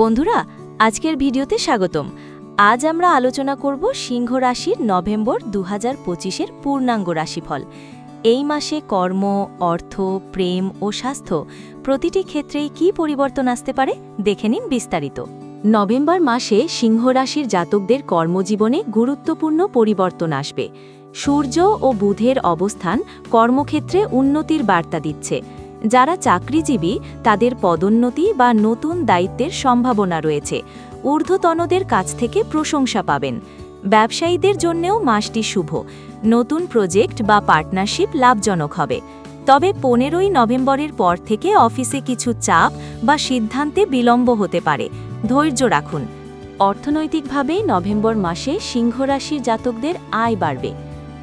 বন্ধুরা, আজকের ভিডিওতে স্বাগতম। আজ আমরা আলোচনা করব সিংহ রাশির নভেম্বর দু হাজার পঁচিশের পূর্ণাঙ্গ রাশিফল। এই মাসে কর্ম, অর্থ, প্রেম ও স্বাস্থ্য প্রতিটি ক্ষেত্রেই কী পরিবর্তন আসতে পারে দেখে নিন বিস্তারিত। নভেম্বর মাসে সিংহ রাশির জাতকদের কর্মজীবনে গুরুত্বপূর্ণ পরিবর্তন আসবে। সূর্য ও বুধের অবস্থান কর্মক্ষেত্রে উন্নতির বার্তা দিচ্ছে। যারা চাকরিজীবী, তাদের পদোন্নতি বা নতুন দায়িত্বের সম্ভাবনা রয়েছে। ঊর্ধ্বতনদের কাছ থেকে প্রশংসা পাবেন। ব্যবসায়ীদের জন্যেও মাসটি শুভ। নতুন প্রজেক্ট বা পার্টনারশিপ লাভজনক হবে। তবে পনেরোই নভেম্বরের পর থেকে অফিসে কিছু চাপ বা সিদ্ধান্তে বিলম্ব হতে পারে। ধৈর্য রাখুন। অর্থনৈতিকভাবে নভেম্বর মাসে সিংহরাশির জাতকদের আয় বাড়বে।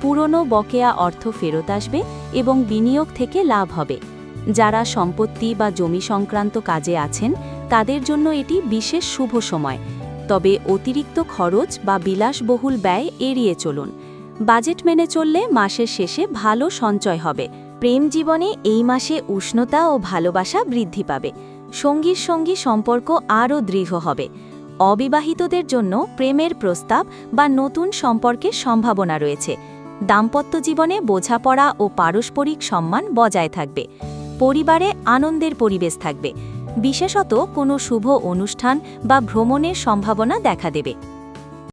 পুরনো বকেয়া অর্থ ফেরত আসবে এবং বিনিয়োগ থেকে লাভ হবে। যারা সম্পত্তি বা জমি সংক্রান্ত কাজে আছেন, তাদের জন্য এটি বিশেষ শুভ সময়। তবে অতিরিক্ত খরচ বা বিলাসবহুল ব্যয় এড়িয়ে চলুন। বাজেট মেনে চললে মাসের শেষে ভালো সঞ্চয় হবে। প্রেম জীবনে এই মাসে উষ্ণতা ও ভালোবাসা বৃদ্ধি পাবে। সঙ্গীর সঙ্গী সম্পর্ক আরও দৃঢ় হবে। অবিবাহিতদের জন্য প্রেমের প্রস্তাব বা নতুন সম্পর্কের সম্ভাবনা রয়েছে। দাম্পত্য জীবনে বোঝাপড়া ও পারস্পরিক সম্মান বজায় থাকবে। পরিবারে আনন্দের পরিবেশ থাকবে। বিশেষত কোনো শুভ অনুষ্ঠান বা ভ্রমণের সম্ভাবনা দেখা দেবে।